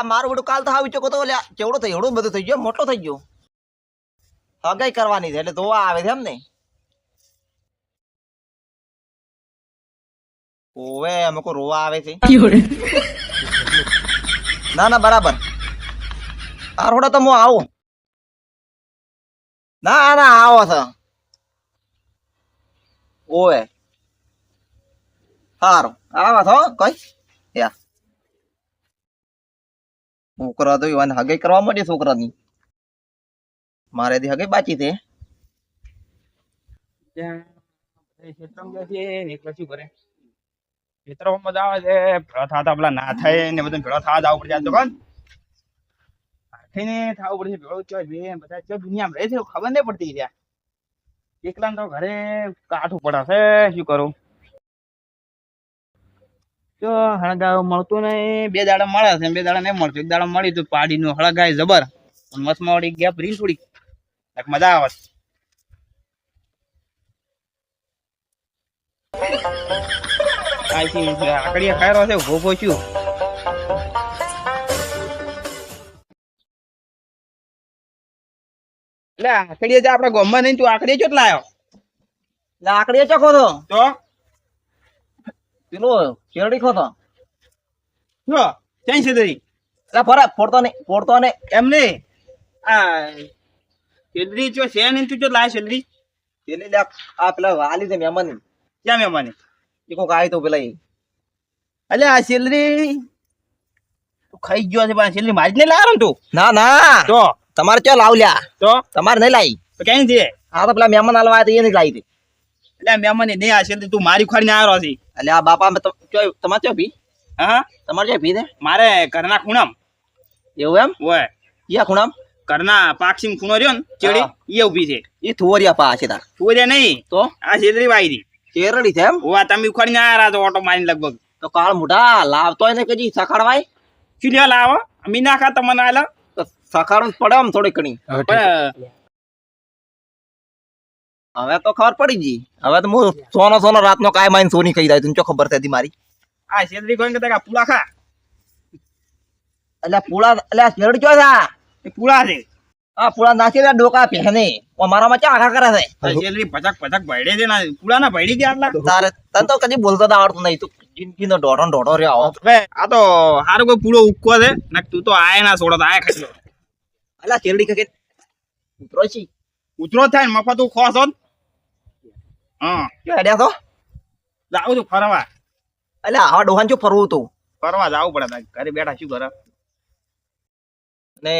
અલ્યા મારું કાલ તો આવી ચૂકો તો અલ્યા થઈ એવડું બધું થઈ ગયો મોટો થઈ ગયો. હગાઈ કરવાની છે, એટલે ધોવા આવે છે એમ ને. ઓવે અમે કોઈ રોવા આવે છે. ના ના, બરાબર. આ રોડે તો હું આવું. ના ના આવો છે. ઓવે. સારું. આવા છો કઈ? યા. છોકરા તો એને હગાઈ કરવા માંડી છોકરાની. મારે થી હગાઈ બાચી છે. મજા આવે છે, ભેળા પેલા ના થાય ને બધા ભેળા થવા જવું પડશે આ કોણ? થઈને થવું પડશે ભેળો ચો બધા ચો દુનિયામાં રહે છે ખબર નહીં પડતી ત્યાં એકલા તો ઘરે કાઠું પડાશે, શું કરું? તો હળગાવ મળતું નહીં બે દાડા મળે છે બે દાડા નહીં મળતું. એક દાડા મળી તો પાડીનું હળગાય જબર. મસમાં વળી ગેપ રીન થોડી મજા આવે. આકડીએ ખાયરો છે એટલે આકડીએ આપડા નહીં તું આકડીએ ચોટલા આવ્યો લાકડી ચખો તો? પેલો શેરડી ખો તો જો ક્યાં છે તરી એટલે ફરે ફોડતો નહીં ફોડતો ને એમ નહીં આ શેલરી ચો છે ને તું ચોટ લાયો શેલરી પેલી લ્યા આ પેલા વાલી છે મહેમાન ક્યાં મહેમાન એ કોક આવી તો પેલા અલે આ સેલરી તું ખાઈ ગયો છે પણ શેલરી મારી જ નહીં લાવ્યો ને તું ના ના તો તમારે ક્યાં લાવ લ્યા તો તમારે નહીં લાવી તો ક્યાં છે આ તો પેલા મહેમાન હાલવા આવ્યા તો એ નહીં લાવી હતી એટલે મહેમાની નહીં આ શેલરી તું મારી ખોડીને આવ્યો છે. એટલે આ બાપા તમારે ચો પી હા? તમારે ચો પી દે મારે ઘરના ખૂણામ. એવું એમ? ઓય. યા ખૂણામ? ઘરના પાક્ષિમ ખૂણો રહ્યો ને ચેડી એ ઊભી છે. એ થુવરિયા પા છે તાર. થુવરિયા નહીં તો? આ શેલરી વાયરી. શેરડી છે એમ? ઓવા તમે ઉખાડીને આવ્યા છો ઓટો મારીને લગભગ. તો કાળ મોઢા લાવતો હોય ને કજી સખાડવાય? શું લાવો અમી નાખા તમને આલા. સખાડવું પડે આમ થોડી ઘણી. હવે તો ખબર પડી ગઈ. હવે તો હું સોનો સોનો રાતનો કાય માઈન સોની કહી દઉં તું ખબર થતી મારી. આ શેરડી કોઈ કહેતા કે પૂળા ખા? એટલે પૂળા એટલે શેરડી ચો થા એ પૂળા છે. આ પૂળા નાખી લે ડોકા પહેને. ઓ મારામાં ચા આખા કરે છે? શેરડી ભજક ભજક ભચક છે ના પૂળા ના ભયડી ગયા આટલા. તારે તન તો કદી બોલતો તો આવડતું નહીં. તું જિંદગીનો ને દોઢો રહ્યો. આવો હવે આ તો હારું કોઈ પૂળો ઉક્કો છે ને તું તો આય ના છોડો તો આય ખસલો એટલે શેરડી કે ઉતરો છી? ઉતરો થાય ને મફત તું ખોસ હા. ક્યાં હેડ્યા તો જાઉં છું ફરવા. એટલે આવા ડોહાન શું ફરવું તું? ફરવા જવું પડે ઘરે બેઠા શું કરે? ને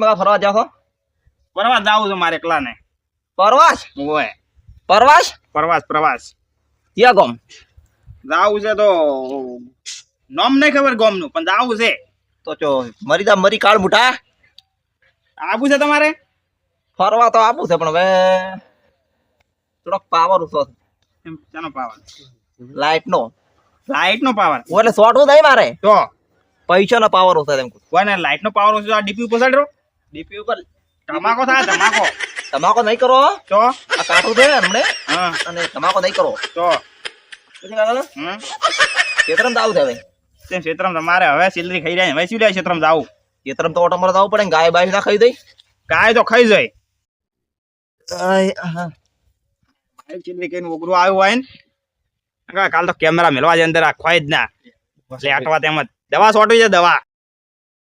મગા ફરવા જાવ છો ફરવા જાવું છું મારે એકલા ને પરવાસ? ઓય. પરવાસ? પ્રવાસ પ્રવાસ. ક્યાં ગોમ? જાવું છે તો નામ નહીં ખબર ગોમનું પણ જાવું છે. તો ચો મરી મરી કાળ મુઠા આવું છે તમારે? ફરવા તો આપું છે પણ હવે થોડોક પાવર ઓછો છે. એમ શાનો પાવર લાઈટ નો લાઈટ નો પાવર એટલે શોર્ટ થાય મારે. તો? પૈસા નો પાવર ઓછો કહું. કોને લાઈટ નો પાવર ઓછો આ ડીપી ઉપર સાઈડ ડીપી ઉપર. તમાકો થાય તમાકો તમાકો નહીં કરો તો? આ કાઠું છે હમણે? હા. અને તમાકો નહીં કરો. તો? પછી કાકા હમ? ખેતરમ દાવ છે હવે. તે ક્ષેત્રમાં? તમારે હવે સિલરી ખાઈ જાય હવે શું લે ક્ષેત્રમાં દાવ ખેતરમ તો ઓટો મારવા જવું પડે ગાય બાય ના ખાઈ દઈ. ગાય તો ખાઈ જાય. આવ્યું હોય ને. કાલ તો કેમેરા મેળવા જ અંદર ખોઈ જ ના. એટલે આટવા તેમ જ. દવા સોટવી છે દવા.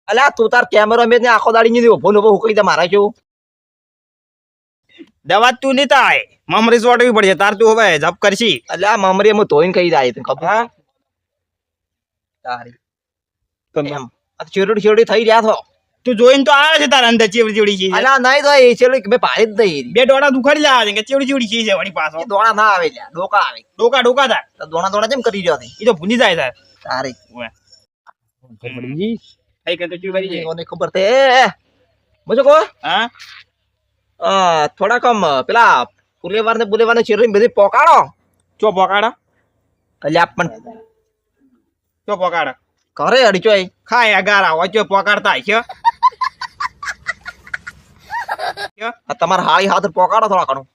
અલ્યા તું તાર કેમેરો મેં ને આખો દાડી ની ઊભો ઊભો હુકઈ દે મારા કેવું? દવા તું નહીં આય મમરી સોટવી પડશે તાર તું હવે જપ કરશી. અલ્યા મમરી એમ ધોઈને કહી જાય તું ખબર? તારી. એમ. આ તો ચેરડી ચેરડી થઈ રહ્યા છો. તું જોઈને તો આવે છે તારા અંદર ચેવડી ચેવડી છે. અલા નહીં તો એ ચેરડી મેં પાડી જ દઈ બે ડોડા દુખાડી લાવે છે કે ચેવડી ચેવડી છે વળી પાછો. એ ના આવે લ્યા ડોકા આવે. ડોકા ડોકા થાય. તો દોણા દોણા કેમ કરી રહ્યો છે? એ તો ભૂલી જાય સાહેબ તારે. ઓય. થઈ કે તો ચૂ કરી જાય મને ખબર તે મજો કો હા? આ થોડાક આમ પેલા પુલેવાર ને પુલેવાર ને ચેરડી બધી પોકાડો. ચો પોકાડા? અલ્યા પણ ચો પોકાડા? ઘરે અડીચો ચોય. ખાય અગારા હોય ચો પોકાડતા છે તમારા હાળી હાથ પોકાડો થોડા ઘણું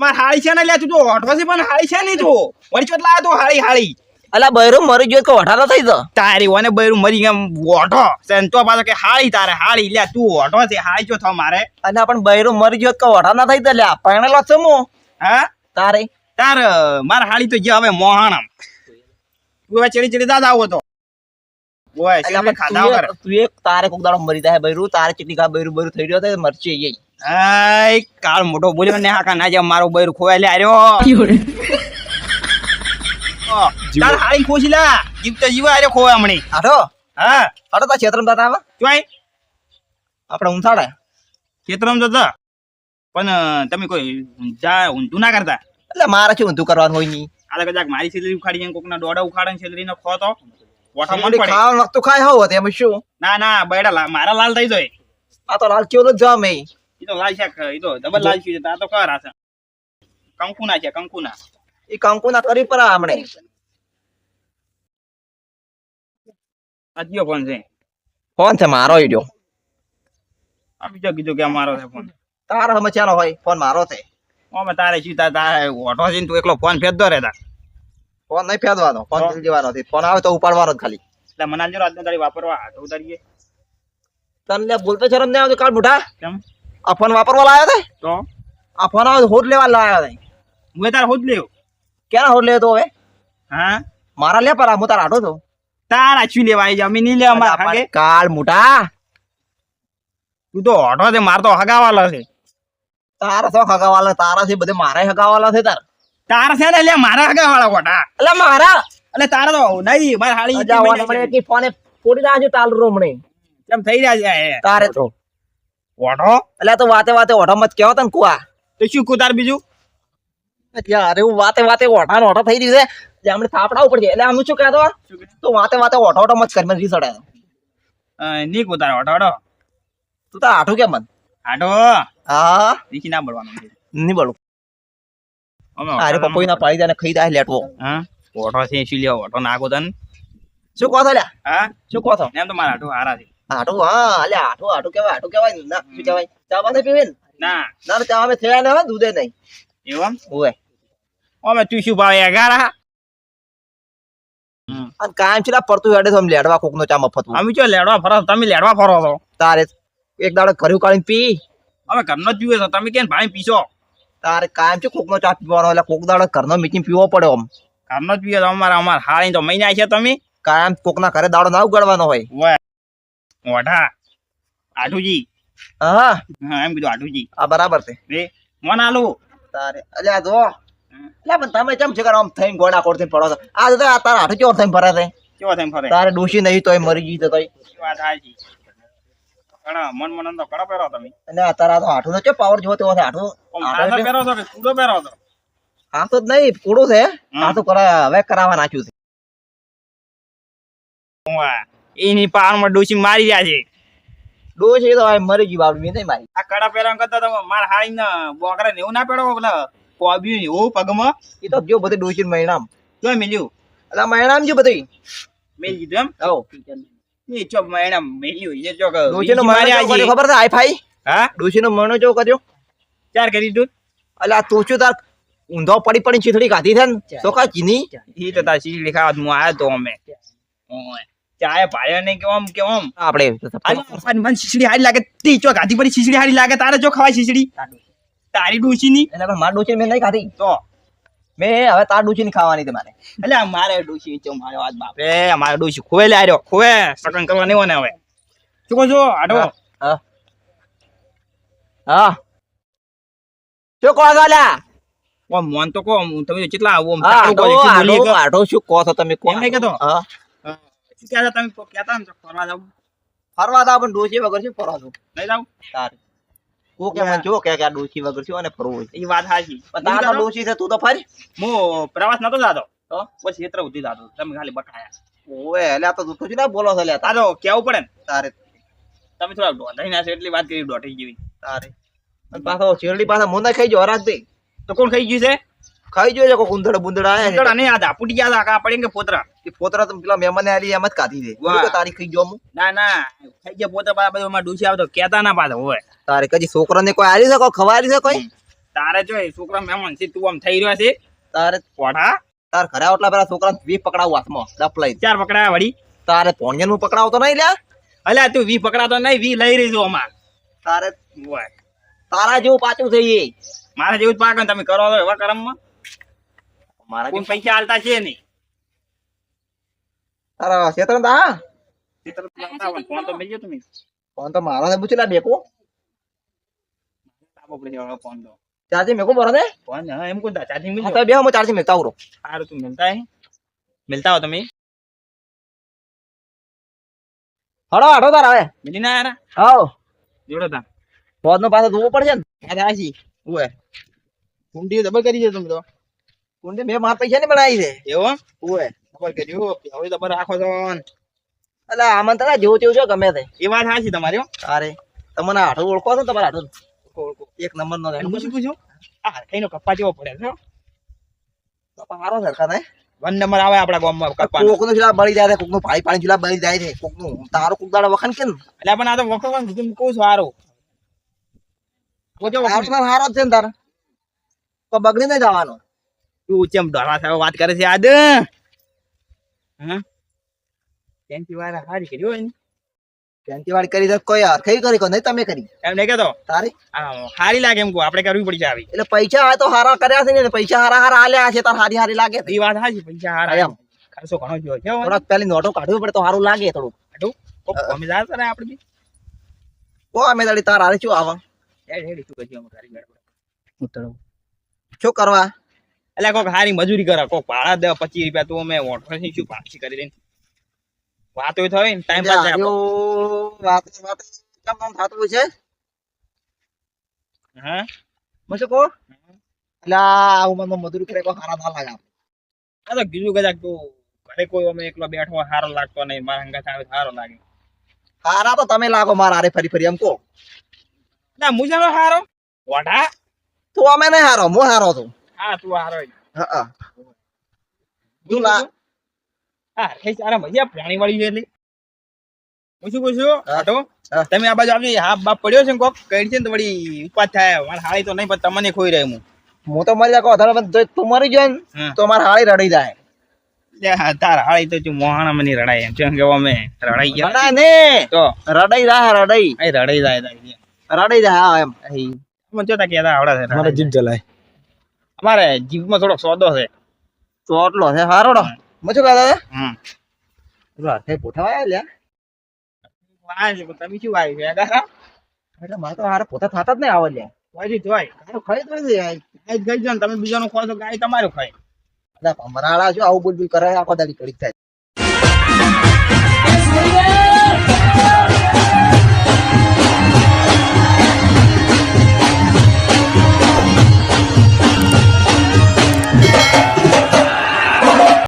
માર હાળી છે ને લે તું તો ઓટવાસી પણ હાળી છે નહીં તું. વળી ચોટ લાવે તો હાળી હાળી. અલ્યા બૈરું મરી ગયો કે વઠા થઈ તો? તારી ઓને બૈરું મરી ગયા ઓઢો. તો પાછો કે હાળી તારે હાળી. લે તું ઓઢો છે હાળી ચો થો મારે. અને પણ બૈરું મરી ગયો તો વઠા ના થઈ તો? લે પરણેલો છે મો હા? તારે? તાર માર હાળી તો જે હવે મોહાણમ તું હવે ચડી ચડી દાદા આવો તો. ઓય એટલે શેરડી આપણે ખાધા વગર. તું એક તારે કોક દાડો મરી જાય બૈરું. તારે ચીટી કા બૈરું બૈરું થઈ રહ્યો તો મરચી જઈ આય કાળ મોટો બોલ્યો ને હાકા ના જેમ મારો બૈરું ખોવાય લે આર્યો. તાર હાળી ખોશી લા. જીવ તો જીવા આર્યો ખોવા હમણી. આઠો હા. આઠો તા ક્ષેત્રમ દાતા આવા. ચોય. આપણે ઊંથાડે ક્ષેત્રમ દાતા પણ તમે કોઈ ઊંધા ઊંધું ના કરતા. એટલે મારે શું ઊંધું કરવાનું હોય નહીં આલે કદાચ મારી છેલ્લી ઉખાડી કોકના દોડા ઉખાડે ને છેલ્લી ખો તો પોઠા મન શેરડી પડે. ખાવાનું ખાય હોવ એમ શું? ના ના બૈડા મારા લાલ થઈ જાય. આ તો લાલ કેવો જામે એ તો લાલ શાક એ તો ડબલ લાલ છે આ તો કર છે. કંકુના છે કંકુના. એ કંકુના કરી પર હમણે. આજ્યો ફોન છે? ફોન છે મારો ઈડ્યો આ બીજો કીધું કે મારો છે ફોન. તારો હમે ચાલો હોય ફોન મારો છે. ઓમે તારે શું તાર તારે ઓટો છે તું એકલો ફોન ફેરતો રહેતા ફોન નહીં ફેદવાનો ફોન. દિલ દેવાનો છે. ફોન આવે તો ઉપાડવાનો જ ખાલી. એટલે મને આજો રાતનો તારી વાપરવા હાથ ઉતારીએ. તને લે બોલતો શરમ નહીં આવતો કાલ મોટા કેમ? આ ફોન વાપરવા લાવ્યો તે? તો? આ ફોન આવે લેવા લાવ્યો તે. હું તારે હોજ લેવ ક્યાં હોટ લેતો હવે? હા? મારા લે પર હું તારા આટો તો તારા શું લેવા આવી જા અમે નહીં લેવા મારા હાગે. કાલ મોટા. તું તો ઓટો છે માર તો હગાવાલો છે. તારા તો હગાવાલા? તારા છે બધે મારા હગાવાલા છે તાર. તારા છે ને એટલે મારા હગાવાળા ઓટા એટલે મારા? એટલે તારા તો નહીં મારા હાળી ફોને ફોડી નાખ્યો તાલ રોમણે. કેમ થઈ રહ્યા છે તારે તો ઓટો એટલે તો વાતે વાતે ઓઢો મત કેવો તને કુવા? તો શું કુતાર બીજું? યાર એવું વાતે વાતે ઓઢા ઓઢો થઈ રહ્યું છે. જે આપણે થાપડા ઉપર છે. એટલે આમ શું કહેતો? તો વાતે વાતે ઓઢો ઓઢો મત કરી મને રીસડે ની કુતાર ઓઢો ઓઢો. તું તાર આઠું કેમ મન? આઠો? હા. નીચે ના બોલવાનું નહીં બોલું. અરે ઓટો પપ્પોઈ ના પાડી દે ખાઈ દે લેટવો. હા? ઓઢો છે શું લેવો ઓઢો નાખો તન. શું કહો છો લ્યા હા? શું કહો છો? એમ તો મારા આઠું હારા છે. હા અલ્યા કહેવાય ના શું કહેવાય ચા બાંધે પીવે ના ના ના, અમે થયા ને દૂધે નહીં એવું ઓય અમે તું ભાવે અગારા અને કાયમ છે પડતું હેડે તો લેડવા કોક નો ચા મફત અમે જો લેડવા ફરો તમે લેડવા ફરો છો તારે એક દાડો ઘરે કાઢીને પી અમે ઘરનો જ પીવે છો તમે કેમ ભાઈ પીશો તારે કાયમ છે કોકનો ચા પીવાનો એટલે કોક દાડો ઘરનો મીટિંગ પીવો પડે આમ ઘરનો જ પીવે અમારા અમારા હાળી તો મહિના છે તમે કાયમ કોક ના ઘરે દાડો ના ઉગાડવાનો હોય ઓઢા આઠુજી હા. હા એમ કીધું આઠુજી આ બરાબર છે. રે મન આલો. તારે અલ્યા જો. એટલે પણ તમે કેમ છે કે આમ થઈને ગોડા કોડ થઈને પડો છો? આ તો આ તારા હાથે કેવો થઈને ફરે છે? કેવો થાય ફરે? તારે ડોશી નહીં તોય મરી ગઈ તો તોય. વાત હાચી કડા મન મન તો કડા પહેરો તમે. અને આ તારા તો હાથું તો કે પાવર પહેરો છો કે કૂડો પહેરો જ નહીં કૂડું છે. કરા હવે કરાવવા નાખ્યું છે. વાહ એની પાવરમાં ડોસી મારી રહ્યા છે. ડોસી તો હવે મરી ગયું બાપડું મેં નહીં મારી. આ કડા પહેરા કરતા તો માર હાળી ને બોકરા ને એવું ના પેડો પેલા કોબ્યું એવું પગમાં. એ તો જો બધી ડોસી મહિનામ જો મેલ્યું એટલે મહિનામ જો બધી. મેલી દીધું એમ? હો એ ચોક મહિના મેલ્યું એ ચોક ડોશી નો મહિનો ખબર છે હાઈ ફાઈ? હા? ડોસી નો મહિનો ચો કર્યો? ચાર કરી દીધું. એટલે આ તું શું તાર ઊંધો પડી પડી છીથડી કાઢી છે ને? તો કા ચીની? એ તો તાર શીશડી ખાવા હું આવ્યો તો અમે. ઓય. ચાય ભાડ્યો નહીં કેમ કેમ આપણે મન શીશડી હારી લાગે. તે ચો ગાધી પડી શીશડી હારી લાગે તારે જો ખવાય શીશડી. તારી. ડોશી ની એટલે માર ડોશી મેં નહીં ખાધી. તો. મેં હવે તાર ડોશી ની ખાવાની તમારે એટલે મારે ડોશી ચો મારે વાત બાપ. રે મારે ડોશી ખોવે લે આર્યો ખોવે. સકન કરવા નહીં મને હવે. શું કહો છો? આડો. હા હા. શું કહો ગાલા ઓમ મોન તો કો તમે કેટલા આવો આમ આટો શું કહો છો તમે કોણ નહીં કહેતો? હા. કહેતા તમે કહેતા ને તો ફરવા જાવ. ફરવા તો પણ ડોસી વગર છે ફરવા છું નહીં જાવ. તારે કો કે મને જો કે કે આ વગર શું અને ફરવું એ વાત સાચી પણ તાર તો છે તું તો ફરી. હું પ્રવાસ નતો જાતો. તો? પછી જાતો. તમે ખાલી બકાયા ઓએ એટલે તો તું ના બોલો છો લ્યા તારો કેવું પડે ને? તારે. તમે થોડા દોઢાઈ ના છે એટલી વાત કરી દોઢાઈ જેવી. તારે. અને પાછો શેરડી પાછા મોંદા ખાઈ જો હરાજ દે. તો કોણ ખાઈ ગયું છે? ખાઈ જોજો કો ઉંદડા બુંદડા આયા ઉંદરડા ને આ ધાપુટી ગયા હતા કા પડે કે પોતરા. કે પોતરા તો પેલા મહેમાન આલી એમ જ કાઢી દે. બોલો તારી ખાઈ જો હું. ના ના. ખાઈ ગયા પોતરા પાછા બધું માં ડૂસી આવતો કેતા ના પાછા હોય. તારે કદી છોકરાને કોઈ આલી છે કોઈ ખવારી છે કોઈ? તારે જો છોકરા મહેમાન છે તું આમ થઈ રહ્યો છે. તારે પોઠા તાર ઘરે આટલા પેલા છોકરા વી પકડાવ હાથમાં ડપલાઈ ચાર પકડાયા વળી. તારે ભોણિયા નું પકડાવતો નહીં લ્યા? અલ્યા તું વી પકડાતો નહીં વી લઈ રહી છો આમાં. તારે. તારા જેવું પાછું થઈ મારા જેવું જ પાક ને તમે કરો તો એવા કરમમાં. મારા પૈસા હાલતા છે નહીં? હા તે તરત ફોન તો મેલજો તમે. ફોન તો મારા ને પૂછલા બેકો તાબો પડી જાય ફોન તો. ચાર્જિંગ મેકો બરો ને ફોન હા એમ કોઈ ચાર્જિંગ મિલ તો બે હું ચાર્જિંગ મેકતા આવું આરો તું મિલતા હે. મિલતા હો તમે. હડો હડો તાર હવે મિલી ના યાર હાવ જોડો તા. ફોન નો પાછો ધોવો પડશે ને? આ આશી ઓય કુંડી ડબલ કરી છે તમે તો. કુંડે મેં માર પૈસા ને બનાવી છે. એવો ઓએ કે જો હવે તમારે રાખો છો એટલે આમાં તારા જેવું તેવું છે ગમે તે. એ વાત સાચી તમારી અરે તમને આઠો ઓળખો છો તમારા આઠો ઓળખો. એક નંબર નો એનું પૂછ્યું પૂછ્યું? આ કઈનો કપ્પા જેવો પડે છે. સારો સરખા થાય વન નંબર આવે આપણા ગામમાં કપ્પા કોકનું ચૂલા બળી જાય છે કોકનું પાણી પાણી ચૂલા બળી જાય છે કોકનું તારો કોક દાડો વખાણ કે ને એટલે પણ આ તો વખો પણ તમે કહું છું હારો. પોતે વખો હારો છે ને તાર. તો બગડી નહીં જવાનો. તું ચેમ ડરા સાહેબ વાત કરે છે આદ હા? કેન્ટી વાળા હારી કર્યો એને કેન્ટી વાળી કરી દે કોઈ યાર કરી કોઈ નહીં તમે કરી. એમ નહીં કહેતો? તારી. હારી લાગે એમ કહું આપણે કરવી પડશે આવી. એટલે પૈસા આ તો હારા કર્યા છે ને પૈસા હારા હારા આલ્યા છે તાર હારી હારી લાગે એ વાત હાજી પૈસા હારા એમ. ખર્ચો ઘણો જોયો છે થોડાક પેલી નોટો કાઢવી પડે તો હારું લાગે થોડું? કોક અમે જાતા ને આપણે બી. કો અમે તારી તાર હારે શું આવા? અમે. શું કરવા? એટલે કોઈક હારી મજૂરી કરે કોઈક ભાડા દે પચીસ રૂપિયા તું અમે ઓઠો થી શું પાછી કરી દઈને વાતો થાય ને ટાઈમ પાસ. વાત વાત કેમ થતું છે? હા? મને શું એટલે આ ઉંમરમાં મજૂરી કરે કોઈ હારા ના લાગે. આ તો કીધું કદાચ તું ઘરે કોઈ અમે એકલો બેઠો હોય સારો લાગતો નહીં મારા હંગાથ આવે તો સારો લાગે. હારા તો તમે લાગો મારા હારે ફરી ફરી એમ કહો. ના મુજાનો હારો. તું અમે નહીં હારો હું હારો છું. હા તું હારો જ. હા હા. તું લા હા કઈ સારા મજા પાણી વાળી છે એટલે. હું શું કહું છું આટો તમે આ બાજુ આવજો હાફ બાપ પડ્યો છે કોક કઈ છે ને તો વળી ઉપાત થાય. મારે હાળી તો નહીં પણ તમને ખોઈ રહ્યો હું. હું તો મરી જાકો ધરો જો તું મરી જાય ને તો મારા હાળી રડી જાય. હા, તાર હાળી તો તું મોહાણા મને રડાય એમ. કેમ કે અમે રડાઈ ગયા. રડાય ને. તો. રડાઈ જાય રડાઈ. રડાઈ જાય રડાઈ જાય. હા એમ. મને જોતા કહેતા આવડે છે મારે જીભ જલાય. અમારે જીભમાં થોડો સોદો છે. ચોટલો છે હારોડો મજો કાદા હમ. હાથે પોઠાવાય લે વાય છે તમે શું વાય છે? ગારા એટલે મારે તો હારે પોતા થતા જ નહીં આવે લે વાજી જોય ગારો ખાઈ તો છે ગાય ગઈ જાય તમે બીજાનો ખો તો ગાય તમારું ખાય. અલા ભમરાળા છો આવું બોલબી કરે? આખો દાડી કડી થાય.